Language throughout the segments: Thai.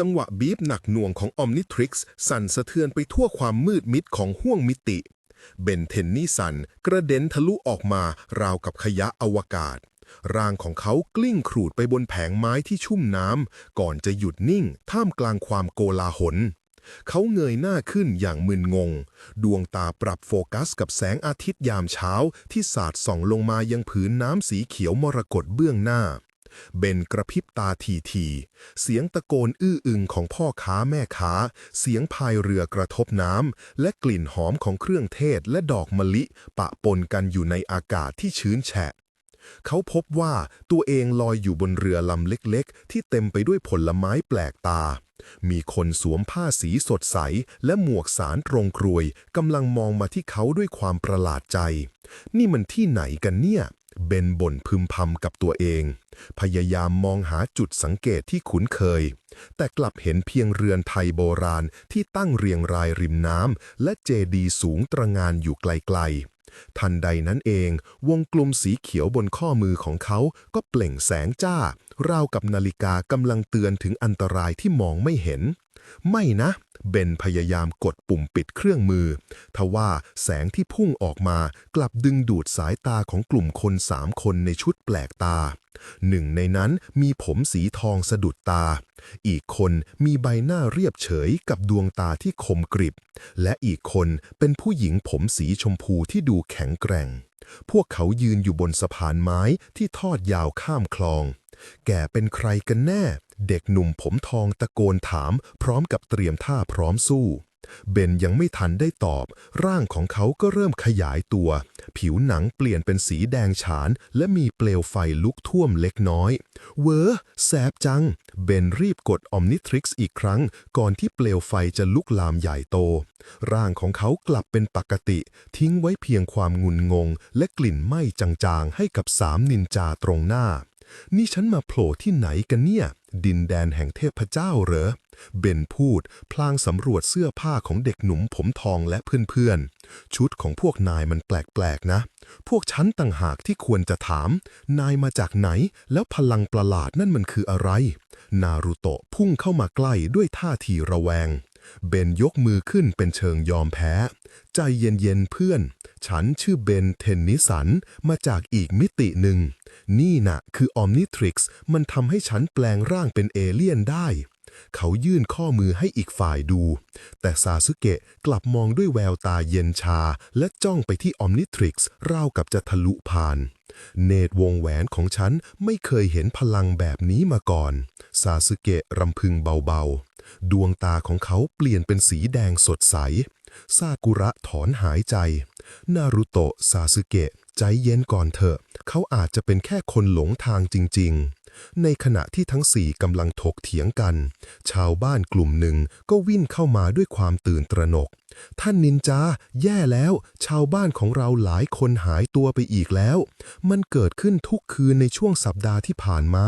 จังหวะบีบหนักหน่วงของออมนิทริกซ์สั่นสะเทือนไปทั่วความมืดมิดของห้วงมิติ เบนเทนนี่สันกระเด็นทะลุออกมาราวกับขยะอวกาศ ร่างของเขากลิ้งครูดไปบนแผงไม้ที่ชุ่มน้ำก่อนจะหยุดนิ่งท่ามกลางความโกลาหลเขาเงยหน้าขึ้นอย่างมึนงง ดวงตาปรับโฟกัสกับแสงอาทิตย์ยามเช้าที่สาดส่องลงมายังผืนน้ำสีเขียวมรกตเบื้องหน้า เบนกระพริบตาทีทีๆเสียงตะโกนอื้ออึงของพ่อค้าแม่ค้า เสียงพายเรือกระทบน้ำและกลิ่นหอมของเครื่องเทศและดอกมะลิ ปะปนกันอยู่ในอากาศที่ชื้นแฉะเขาพบว่าตัวเองลอยอยู่บนเรือลำเล็กๆ ที่เต็มไปด้วยผลไม้แปลกตา มีคนสวมผ้าสีสดใส และหมวกสารตรงกรวยกำลังมองมาที่เขาด้วยความประหลาดใจ นี่มันที่ไหนกันเนี่ย เบนบ่นพึมพำกับตัวเอง พยายามมองหาจุดสังเกตที่คุ้นเคย แต่กลับเห็นเพียงเรือนไทยโบราณที่ตั้งเรียงรายริมน้ำและเจดีย์สูงตระงานอยู่ไกลๆ ทันใดนั้นเอง วงกลมสีเขียวบนข้อมือของเขาก็เปล่งแสงจ้า ราวกับนาฬิกากำลังเตือนถึงอันตรายที่มองไม่เห็น ไม่นะเบนพยายามกดปุ่มปิดเครื่องมือ ทว่าแสงที่พุ่งออกมากลับดึงดูดสายตาของกลุ่มคนสามคนในชุดแปลกตา หนึ่งในนั้นมีผมสีทองสะดุดตา อีกคนมีใบหน้าเรียบเฉยกับดวงตาที่คมกริบ และอีกคนเป็นผู้หญิงผมสีชมพูที่ดูแข็งแกร่ง พวกเขายืนอยู่บนสะพานไม้ที่ทอดยาวข้ามคลอง แกเป็นใครกันแน่ เด็กหนุ่มผมทองตะโกนถาม พร้อมกับเตรียมท่าพร้อมสู้ เบนยังไม่ทันได้ตอบ ร่างของเขาก็เริ่มขยายตัว ผิวหนังเปลี่ยนเป็นสีแดงฉาน และมีเปลวไฟลุกท่วมเล็กน้อย เวอแสบจัง เบนรีบกดออมนิทริกซ์อีกครั้ง ก่อนที่เปลวไฟจะลุกลามใหญ่โต ร่างของเขากลับเป็นปกติ ทิ้งไว้เพียงความงุนงง และกลิ่นไหม้จางๆ ให้กับสามนินจาตรงหน้า นี่ฉันมาโผล่ที่ไหนกันเนี่ย ดินแดนแห่งเทพเจ้าเหรอ เบนพูด พลางสำรวจเสื้อผ้าของเด็กหนุ่มผมทองและเพื่อนๆ ชุดของพวกนายมันแปลกๆนะ พวกฉันต่างหากที่ควรจะถาม นายมาจากไหน แล้วพลังประหลาดนั่นมันคืออะไร นารูโตะพุ่งเข้ามาใกล้ด้วยท่าทีระแวง เบนยกมือขึ้นเป็นเชิงยอมแพ้ ใจเย็นๆเพื่อน ฉันชื่อเบนเทนนิสัน มาจากอีกมิติหนึ่ง นี่นะคือออมนิทริกซ์มันทำให้ฉันแปลงร่างเป็นเอเลี่ยนได้ เขายื่นข้อมือให้อีกฝ่ายดู แต่ซาสึเกะกลับมองด้วยแววตาเย็นชา และจ้องไปที่ออมนิทริกซ์ราวกับจะทะลุผ่าน เนตรวงแหวนของฉันไม่เคยเห็นพลังแบบนี้มาก่อน ซาสึเกะรำพึงเบาๆ ดวงตาของเขาเปลี่ยนเป็นสีแดงสดใส ซากุระถอนหายใจ นารุโตะซาสึเกะ ใจเย็นก่อนเถอะ เขาอาจจะเป็นแค่คนหลงทางจริง ๆ ในขณะที่ทั้งสี่กำลังถกเถียงกัน ชาวบ้านกลุ่มหนึ่งก็วิ่งเข้ามาด้วยความตื่นตระหนก ท่านนินจา แย่แล้ว ชาวบ้านของเราหลายคนหายตัวไปอีกแล้ว มันเกิดขึ้นทุกคืนในช่วงสัปดาห์ที่ผ่านมา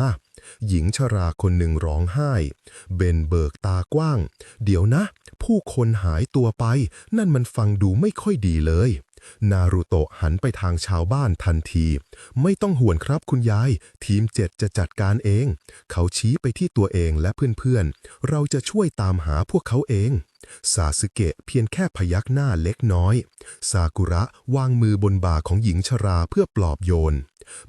หญิงชราคนหนึ่งร้องไห้ เบนเบิกตากว้าง เดี๋ยวนะ ผู้คนหายตัวไป นั่นมันฟังดูไม่ค่อยดีเลย นารูโตะหันไปทางชาวบ้านทันที ไม่ต้องห่วงครับคุณยาย ทีมเจ็ดจะจัดการเอง เขาชี้ไปที่ตัวเองและเพื่อนๆ เราจะช่วยตามหาพวกเขาเอง ซาสึเกะเพียงแค่พยักหน้าเล็กน้อย ซากุระวางมือบนบ่าของหญิงชราเพื่อปลอบโยน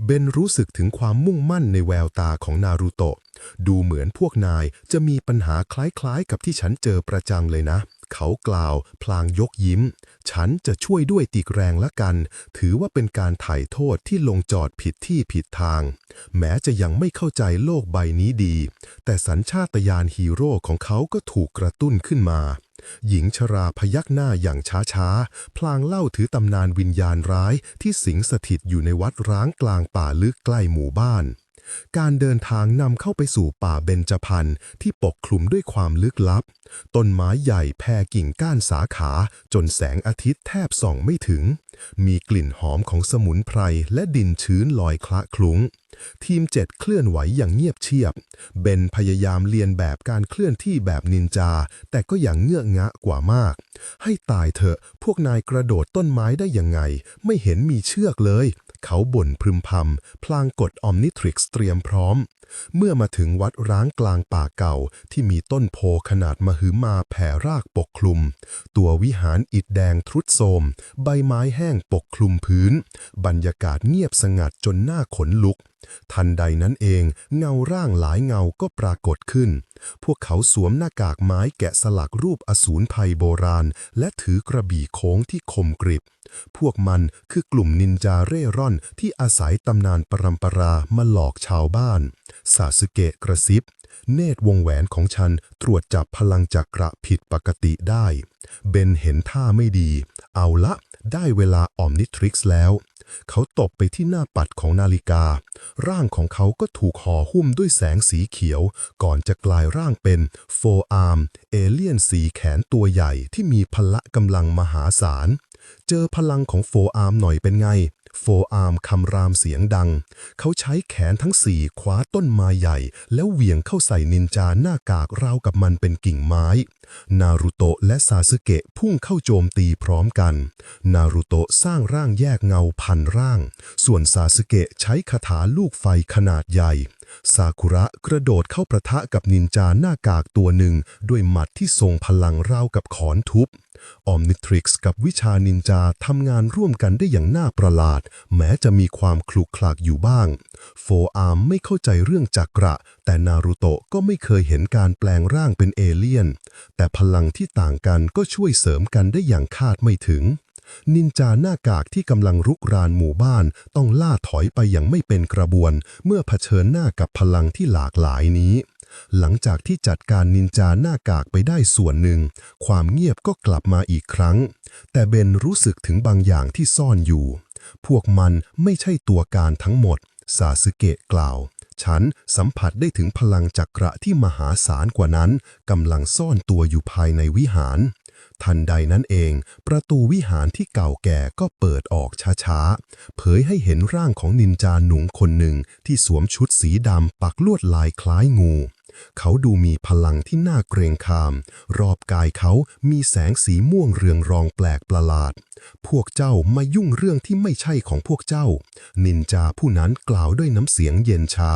เบนรู้สึกถึงความมุ่งมั่นในแววตาของนารูโตะ ดูเหมือนพวกนายจะมีปัญหาคล้ายๆ กับที่ฉันเจอประจังเลยนะ เขากล่าวพลางยกยิ้ม ฉันจะช่วยด้วยตีกแรงละกัน ถือว่าเป็นการไถ่โทษที่ลงจอดผิดที่ผิดทาง แม้จะยังไม่เข้าใจโลกใบนี้ดี แต่สัญชาตญาณฮีโร่ของเขาก็ถูกกระตุ้นขึ้นมา หญิงชราพยักหน้าอย่างช้าๆ พลางเล่าถือตำนานวิญญาณร้ายที่สิงสถิตอยู่ในวัดร้างกลางป่าลึกใกล้หมู่บ้าน การเดินทางนำเข้าไปสู่ป่าเบญจพรรณที่ปกคลุมด้วยความลึกลับ ต้นไม้ใหญ่แผ่กิ่งก้านสาขาจนแสงอาทิตย์แทบส่องไม่ถึง มีกลิ่นหอมของสมุนไพรและดินชื้นลอยคละคลุ้ง ทีมเจ็ดเคลื่อนไหวอย่างเงียบเชียบ เบนพยายามเรียนแบบการเคลื่อนที่แบบนินจา แต่ก็อย่างเงื้องะกว่ามาก ให้ตายเถอะ พวกนายกระโดดต้นไม้ได้ยังไง ไม่เห็นมีเชือกเลย เขาบ่นพึมพำพลางกดออมนิทริกซ์เตรียมพร้อม เมื่อมาถึงวัดร้างกลางป่าเก่าที่มีต้นโพขนาดมหึมาแผ่รากปกคลุม ตัววิหารอิฐแดงทรุดโทรมใบไม้แห้งปกคลุมพื้น บรรยากาศเงียบสงัดจนหน้าขนลุก ทันใดนั้นเองเงาร่างหลายเงาก็ปรากฏขึ้น พวกเขาสวมหน้ากากไม้แกะสลักรูปอสูรภัยโบราณ และถือกระบี่โค้งที่คมกริบ พวกมันคือกลุ่มนินจาเร่ร่อนที่อาศัยตำนานปรำปรามาหลอกชาวบ้าน สาสเกะกระซิบ เนตรวงแหวนของฉันตรวจจับพลังจักระผิดปกติได้ เบนเห็นท่าไม่ดี เอาละ ได้เวลาออมนิทริกซ์แล้ว เขาตบไปที่หน้าปัดของนาฬิกา ร่างของเขาก็ถูกห่อหุ้มด้วยแสงสีเขียว ก่อนจะกลายร่างเป็นโฟอาร์มเอเลียนสีแขนตัวใหญ่ที่มีพละกำลังมหาศาล เจอพลังของโฟอาร์มหน่อยเป็นไง โฟอาร์มคำรามเสียงดัง เขาใช้แขนทั้งสี่คว้าต้นไม้ใหญ่ แล้วเหวี่ยงเข้าใส่นินจาหน้ากากราวกับมันเป็นกิ่งไม้ นารุโตะและซาสึเกะพุ่งเข้าโจมตีพร้อมกัน นารุโตะสร้างร่างแยกเงาพันร่าง ส่วนซาสึเกะใช้คาถาลูกไฟขนาดใหญ่ซากุระกระโดดเข้าประทะกับนินจาหน้ากากตัวหนึ่ง ด้วยหมัดที่ทรงพลังราวกับขอนทุบ ออมนิทริกซ์กับวิชานินจาทำงานร่วมกันได้อย่างน่าประหลาด แม้จะมีความคลุกคลักอยู่บ้าง โฟอาร์มไม่เข้าใจเรื่องจักระ แต่นารุโตะก็ไม่เคยเห็นการแปลงร่างเป็นเอเลี่ยน แต่พลังที่ต่างกันก็ช่วยเสริมกันได้อย่างคาดไม่ถึง นินจาหน้ากากที่กำลังรุกรานหมู่บ้านต้องล่าถอยไปอย่างไม่เป็นกระบวน เมื่อเผชิญหน้ากับพลังที่หลากหลายนี้ หลังจากที่จัดการนินจาหน้ากากไปได้ส่วนหนึ่ง ความเงียบก็กลับมาอีกครั้ง แต่เบนรู้สึกถึงบางอย่างที่ซ่อนอยู่ พวกมันไม่ใช่ตัวการทั้งหมด ซาสึเกะกล่าว ฉันสัมผัสได้ถึงพลังจักระที่มหาศาลกว่านั้นกำลังซ่อนตัวอยู่ภายในวิหาร ทันใดนั้นเอง ประตูวิหารที่เก่าแก่ก็เปิดออกช้าๆ เผยให้เห็นร่างของนินจาหนุ่มคนหนึ่งที่สวมชุดสีดำปักลวดลายคล้ายงู เขาดูมีพลังที่น่าเกรงขาม รอบกายเขามีแสงสีม่วงเรืองรองแปลกประหลาด พวกเจ้ามายุ่งเรื่องที่ไม่ใช่ของพวกเจ้า นินจาผู้นั้นกล่าวด้วยน้ำเสียงเย็นชา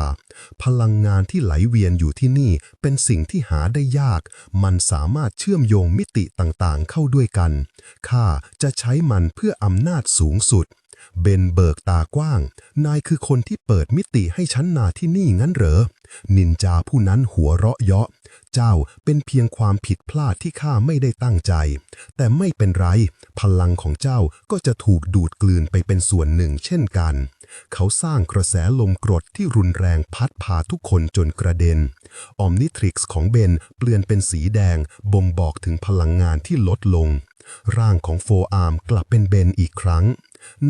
พลังงานที่ไหลเวียนอยู่ที่นี่เป็นสิ่งที่หาได้ยาก มันสามารถเชื่อมโยงมิติต่างๆ เข้าด้วยกัน ข้าจะใช้มันเพื่ออำนาจสูงสุดเบนเบิกตากว้าง นายคือคนที่เปิดมิติให้ฉันนาที่นี่งั้นเหรอ นินจาผู้นั้นหัวเราะเยาะ เจ้าเป็นเพียงความผิดพลาดที่ข้าไม่ได้ตั้งใจ แต่ไม่เป็นไร พลังของเจ้าก็จะถูกดูดกลืนไปเป็นส่วนหนึ่งเช่นกัน เขาสร้างกระแสลมกรดที่รุนแรงพัดพาทุกคนจนกระเด็น ออมนิทริกซ์ของเบนเปลี่ยนเป็นสีแดง บ่งบอกถึงพลังงานที่ลดลง ร่างของโฟอาร์มกลับเป็นเบนอีกครั้ง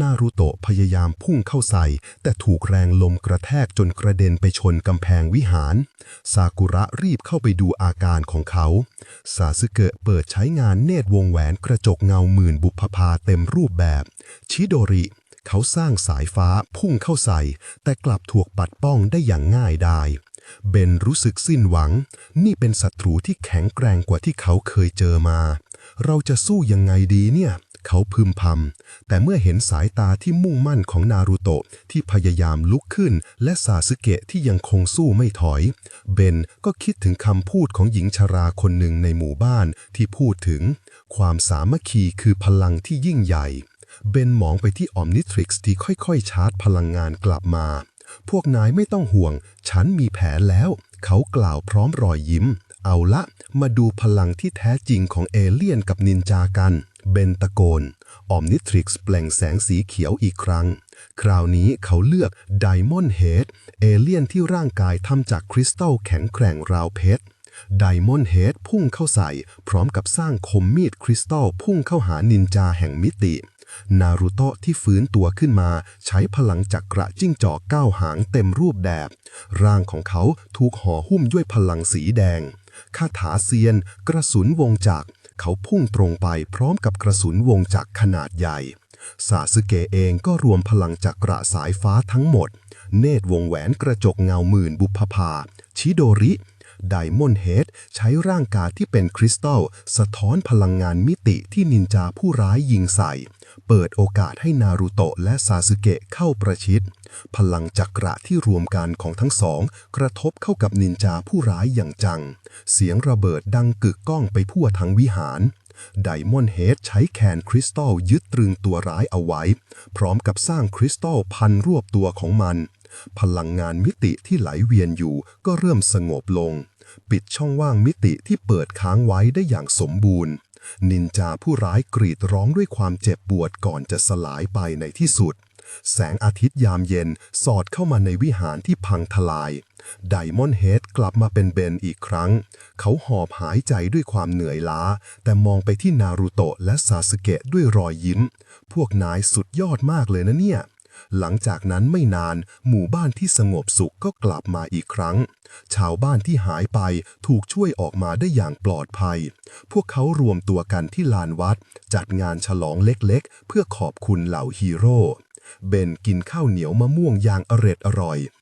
นารูโตะพยายามพุ่งเข้าใส่ แต่ถูกแรงลมกระแทกจนกระเด็นไปชนกำแพงวิหาร ซากุระรีบเข้าไปดูอาการของเขา ซาสึเกะเปิดใช้งานเนตรวงแหวนกระจกเงาหมื่นบุพภาเต็มรูปแบบ ชิโดริ เขาสร้างสายฟ้าพุ่งเข้าใส่ แต่กลับถูกปัดป้องได้อย่างง่ายดายเบนรู้สึกสิ้นหวัง นี่เป็นศัตรูที่แข็งแกร่งกว่าที่เขาเคยเจอมา เราจะสู้ยังไงดีเนี่ย เขาพึมพำแต่เมื่อเห็นสายตาที่มุ่งมั่นของนารูโตะที่พยายามลุกขึ้น และซาสึเกะที่ยังคงสู้ไม่ถอย เบนก็คิดถึงคำพูดของหญิงชราคนหนึ่งในหมู่บ้านที่พูดถึง ความสามัคคีคือพลังที่ยิ่งใหญ่ เบนมองไปที่ออมนิทริกซ์ที่ค่อยๆ ชาร์จพลังงานกลับมา พวกนายไม่ต้องห่วง ฉันมีแผนแล้ว เขากล่าวพร้อมรอยยิ้ม เอาละ มาดูพลังที่แท้จริงของเอเลี่ยนกับนินจากัน เบนตะโกนออมนิทริกซ์เปลงแสงสีเขียวอีกครั้ง คราวนี้เขาเลือกไดมอนด์เฮดเอเลี่ยนที่ร่างกายทำจากคริสตัลแข็งแกร่งราวเพชรไดมอนด์เฮดพุ่งเข้าใส่ พร้อมกับสร้างคมมีดคริสตัลพุ่งเข้าหานินจาแห่งมิติ นารูโตะที่ฟื้นตัวขึ้นมา ใช้พลังจักระจิ้งจอกก้าวหางเต็มรูปแบบร่างของเขาถูกห่อหุ้มด้วยพลังสีแดงคาถาเซียน กระสุนวงจักร เขาพุ่งตรงไปพร้อมกับกระสุนวงจักรขนาดใหญ่ ซาสึเกะเองก็รวมพลังจักระสายฟ้าทั้งหมด เนตรวงแหวนกระจกเงาหมื่นบุพภา ชิโดริ ไดมอนด์เฮดใช้ร่างกายที่เป็นคริสตัล สะท้อนพลังงานมิติที่นินจาผู้ร้ายยิงใส่ เปิดโอกาสให้นารูโตะและซาสึเกะเข้าประชิด พลังจักระที่รวมกันของทั้งสอง กระทบเข้ากับนินจาผู้ร้ายอย่างจัง เสียงระเบิดดังกึกก้องไปทั่วทั้งวิหารไดมอนด์เฮดใช้แคนคริสตัลยึดตรึงตัวร้ายเอาไว้ พร้อมกับสร้างคริสตัลพันรวบตัวของมัน พลังงานมิติที่ไหลเวียนอยู่ก็เริ่มสงบลง ปิดช่องว่างมิติที่เปิดค้างไว้ได้อย่างสมบูรณ์ นินจาผู้ร้ายกรีดร้องด้วยความเจ็บปวดก่อนจะสลายไปในที่สุด แสงอาทิตย์ยามเย็นสอดเข้ามาในวิหารที่พังทลายไดมอนเฮดกลับมาเป็นเบนอีกครั้ง เขาหอบหายใจด้วยความเหนื่อยล้า แต่มองไปที่นารูโตะและซาสึเกะด้วยรอยยิ้ม พวกนายสุดยอดมากเลยนะเนี่ย หลังจากนั้นไม่นานหมู่บ้านที่สงบสุขก็กลับมาอีกครั้ง ชาวบ้านที่หายไปถูกช่วยออกมาได้อย่างปลอดภัย พวกเขารวมตัวกันที่ลานวัด จัดงานฉลองเล็กๆ เพื่อขอบคุณเหล่าฮีโร่ เบนกินข้าวเหนียวมะม่วงอย่างอร็ดอร่อย